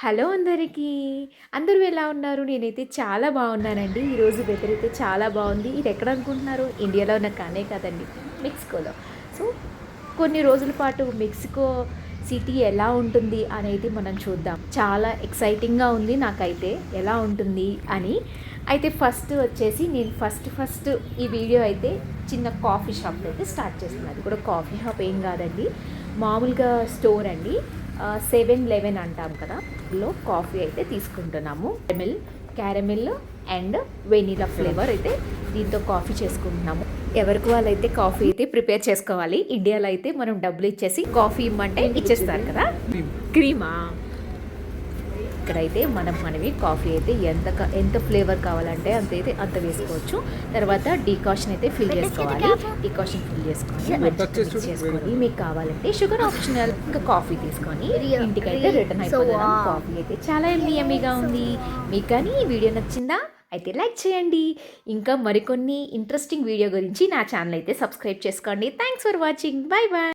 Hello అందరికీ. అందరూ ఎలా ఉన్నారు? నేనైతే చాలా బాగున్నానండి. ఈరోజు వెదర్ అయితే చాలా బాగుంది. ఇది ఎక్కడ అనుకుంటున్నారు? ఇండియాలో ఉన్న కానే కాదండి. మెక్సికోలో. సో కొన్ని రోజుల పాటు మెక్సికో సిటీ ఎలా ఉంటుంది అనేది మనం చూద్దాం. చాలా ఎక్సైటింగ్గా ఉంది నాకైతే. ఎలా ఉంటుంది అని. అయితే ఫస్ట్ వచ్చేసి నేను ఫస్ట్ ఫస్ట్ ఈ వీడియో అయితే చిన్న కాఫీ షాప్లో అయితే స్టార్ట్ చేస్తున్నాను అది కూడా కాఫీ షాప్ ఏం కాదండి. మామూలుగా స్టోర్ అండి. సెవెన్ లెవెన్ అంటాం కదా లో కాఫీ అయితే తీసుకుంటున్నాము. Caramel caramel and vanilla flavour అయితే దీంతో కాఫీ చేసుకుంటున్నాము. ఎవరికి వాళ్ళైతే కాఫీ అయితే ప్రిపేర్ చేసుకోవాలి ఇండియాలో అయితే మనం డబ్బులు ఇచ్చేసి కాఫీ ఇమ్మంటే ఇచ్చేస్తారు కదా. క్రీమా? ఇక్కడైతే మనం మనవి కాఫీ అయితే ఎంత ఎంత ఫ్లేవర్ కావాలంటే అంత అయితే అంత వేసుకోవచ్చు. తర్వాత డీకాషన్ అయితే ఫిల్ చేసుకోవాలి. డీకాషన్ ఫిల్ చేసుకొని చేసుకొని మీకు కావాలంటే షుగర్ ఆప్షనల్ ఇంకా కాఫీ తీసుకొని ఇంటికైతే రిటర్న్ అయిపోతున్నాం కాఫీ అయితే చాలా ఎమ్మి ఎమ్మిగా ఉంది. మీకు కానీ ఈ వీడియో నచ్చిందా? అయితే లైక్ చేయండి. ఇంకా మరికొన్ని ఇంట్రెస్టింగ్ వీడియో గురించి నా ఛానల్ అయితే సబ్స్క్రైబ్ చేసుకోండి. Thanks for watching bye bye